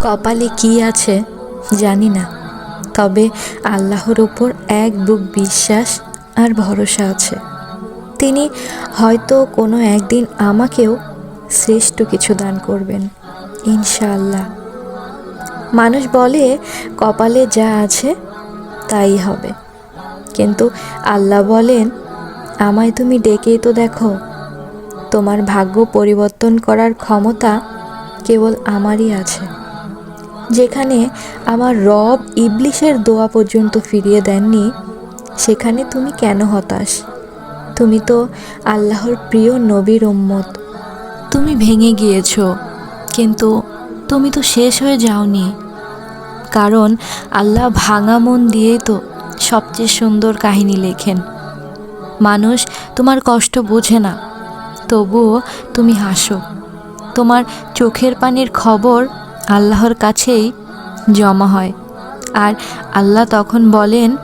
কপালে কি আছে জানি না। তবে আল্লাহর ওপর এক বুক বিশ্বাস আর ভরসা আছে। তিনি হয়তো কোনো একদিন আমাকেও শ্রেষ্ঠ কিছু দান করবেন, ইনশাআল্লাহ। মানুষ বলে, কপালে যা আছে তাই হবে। কিন্তু আল্লাহ বলেন, আমায় তুমি ডেকেই তো দেখো। তোমার ভাগ্য পরিবর্তন করার ক্ষমতা কেবল আমারই আছে। যেখানে আমার রব ইবলিশের দোয়া পর্যন্ত ফিরিয়ে দেননি, সেখানে তুমি কেন হতাশ? তুমি তো আল্লাহর প্রিয় নবীর উম্মত। তুমি ভেঙে গিয়েছো, কিন্তু তুমি তো শেষ হয়ে যাওনি। কারণ আল্লাহ ভাঙা মন দিয়েই তো সবচেয়ে সুন্দর কাহিনী লেখেন। মানুষ তোমার কষ্ট বোঝে না, তবুও তুমি হাসো। তোমার চোখের পানির খবর আল্লাহর কাছেই জমা হয়। আর আল্লাহ তখন বলেন,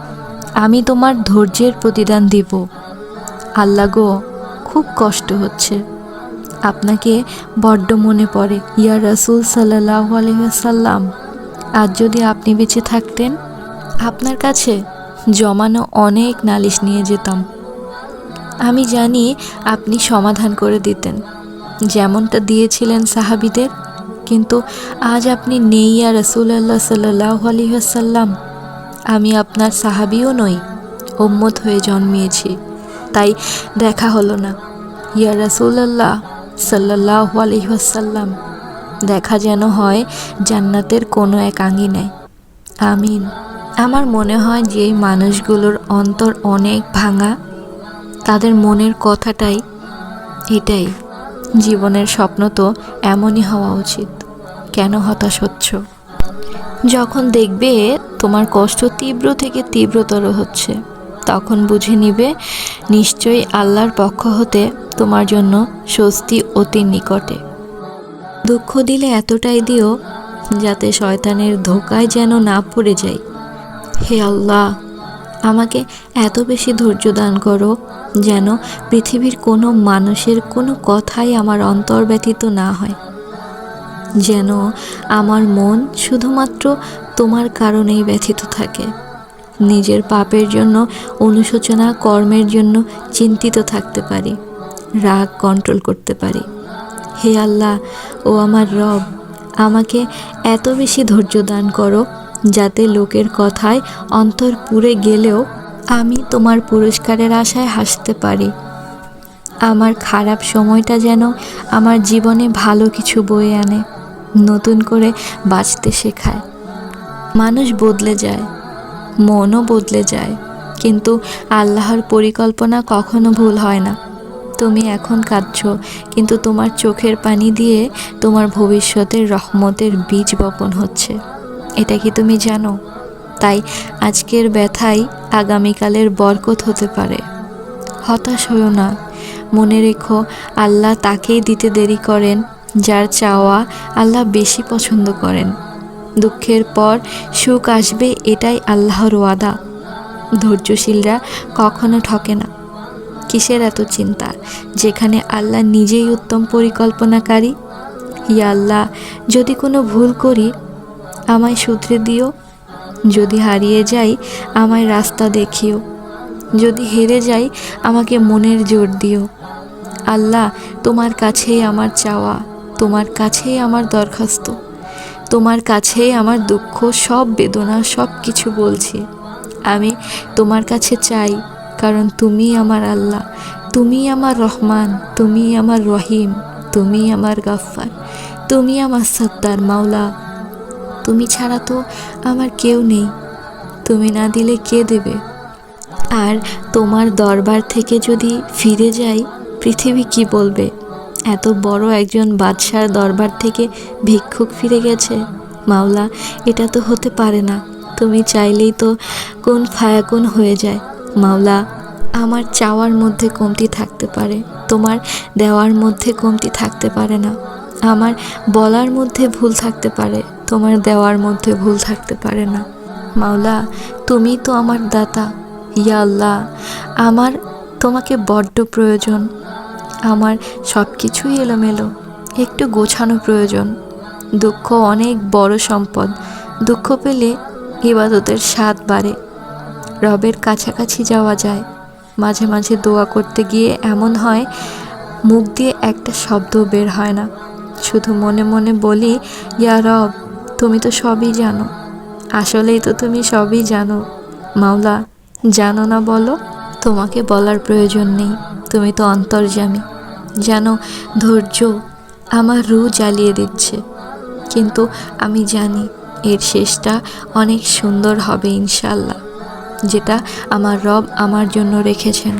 আমি তোমার ধৈর্যের প্রতিদান দিব। আল্লাহ গো, খুব কষ্ট হচ্ছে। আপনাকে বড্ড মনে পড়ে। ইয়া রাসুল সাল্লাহ আলহাম আজ যদি আপনি বেঁচে থাকতেন, আপনার কাছে জমানো অনেক নালিশ নিয়ে যেতাম। আমি জানি আপনি সমাধান করে দিতেন। যেমনটা দিয়েছিলেন সাহাবিদের কিন্তু আজ আপনি নেই আর রসুল্লাহ সাল্লাহ আলহাসাল্লাম আমি আপনার সাহাবিও নই ওম্মত হয়ে জন্মিয়েছি, তাই দেখা হলো না। ইয়া রসুল্লাহ সাল্লাহ আলহাসাল্লাম দেখা যেন হয় জান্নাতের কোনো এক আঙিনায়। আমিন। আমার মনে হয় যে মানুষগুলোর অন্তর অনেক ভাঙা। তাদের মনের কথাটাই এটাই। জীবনের স্বপ্ন তো এমনই হওয়া উচিত। কেন হতাশ হচ্ছ? যখন দেখবে তোমার কষ্ট তীব্র থেকে তীব্রতর হচ্ছে, তখন বুঝে নিবে নিশ্চয়ই আল্লাহর পক্ষ হতে তোমার জন্য স্বস্তি অতি নিকটে। দুঃখ দিলে এতটাই দিও যাতে শয়তানের ধোকায় যেন না পড়ে যাই। হে আল্লাহ! আমাকে এত বেশি ধৈর্য দান করো যেন পৃথিবীর কোনো মানুষের কোনো কথাই আমার অন্তর ব্যতীত না হয়। যেন আমার মন শুধুমাত্র তোমার কারণেই ব্যথিত থাকে। নিজের পাপের জন্য, অনুশোচনা, কর্মের জন্য চিন্তিত থাকতে পারি, রাগ কন্ট্রোল করতে পারি। হে আল্লাহ, ও আমার রব, আমাকে এত বেশি ধৈর্য দান করো যাতে লোকের কথায় অন্তর পুড়ে গেলেও আমি তোমার পুরস্কারের আশায় হাসতে পারি। আমার খারাপ সময়টা যেন আমার জীবনে ভালো কিছু বয়ে আনে, নতুন করে বাঁচতে শেখায়। মানুষ বদলে যায়, মনও বদলে যায়, কিন্তু আল্লাহর পরিকল্পনা কখনো ভুল হয় না। তুমি এখন কাঁদছ, কিন্তু তোমার চোখের পানি দিয়ে তোমার ভবিষ্যতের রহমতের বীজ বপন হচ্ছে। এটা কি তুমি জানো? তাই আজকের ব্যথাই আগামীকালের বরকত হতে পারে। হতাশ হও না। মনে রেখো, আল্লাহ তাকেই দিতে দেরি করেন, যার চাওয়া আল্লাহ বেশি পছন্দ করেন। দুঃখের পর সুখ আসবে এটাই আল্লাহর ওয়াদা। ধৈর্যশীলরা কখনো ঠকে না। কিসের এত চিন্তা? যেখানে আল্লাহ নিজেই উত্তম পরিকল্পনাকারী। ইয়া আল্লাহ, যদি কোনো ভুল করি আমায় শুধরে দিও। যদি হারিয়ে যাই, আমায় রাস্তা দেখিও। যদি হেরে যাই, আমাকে মনের জোর দিও। আল্লাহ, তোমার কাছেই আমার চাওয়া, তোমার কাছেই আমার দরখাস্ত, তোমার কাছেই আমার দুঃখ, সব বেদনা, সব কিছু বলছি। আমি তোমার কাছে চাই, কারণ তুমি আমার আল্লাহ তুমি আমার রহমান তুমি আমার রহিম তুমি আমার গাফফার তুমি আমার সত্তার মাওলা। তুমি ছাড়া তো আমার কেউ নেই। তুমি না দিলে কে দেবে? আর তোমার দরবার থেকে যদি ফিরে যাই, পৃথিবী কি বলবে? এত বড় একজন বাদশার দরবার থেকে ভিক্ষুক ফিরে গেছে? মাওলা, এটা তো হতে পারে না। তুমি চাইলেই তো কোন ফায়াকুন হয়ে যায়। মাওলা, আমার চাওয়ার মধ্যে কমতি থাকতে পারে। তোমার দেওয়ার মধ্যে কমতি থাকতে পারে না। আমার বলার মধ্যে ভুল থাকতে পারে, তোমার দেওয়ার মধ্যে ভুল থাকতে পারে না। মাওলা, তুমি তো আমার দাতা। ইয়া আল্লাহ, আমার তোমাকে বড্ড প্রয়োজন। আমার সব কিছুই এলোমেলো, একটু গোছানো প্রয়োজন। দুঃখ অনেক বড় সম্পদ, দুঃখ পেলে ইবাদতের স্বাদ বাড়ে। রবের কাছাকাছি যাওয়া যায়। মাঝে মাঝে দোয়া করতে গিয়ে এমন হয়, মুখ দিয়ে একটা শব্দ বের হয় না। শুধু মনে মনে বলি, ইয়া রব, তুমি তো সবই জানো। আসলেই তো তুমি সবই জানো। মাওলা, জানো না বলো? তোমাকে বলার প্রয়োজন নেই। তুমি তো অন্তর্জামী যেন ধৈর্য আমার রু জ্বালিয়ে দিচ্ছে। কিন্তু আমি জানি, এর শেষটা অনেক সুন্দর হবে ইনশাল্লাহ যেটা আমার রব আমার জন্য রেখেছেন।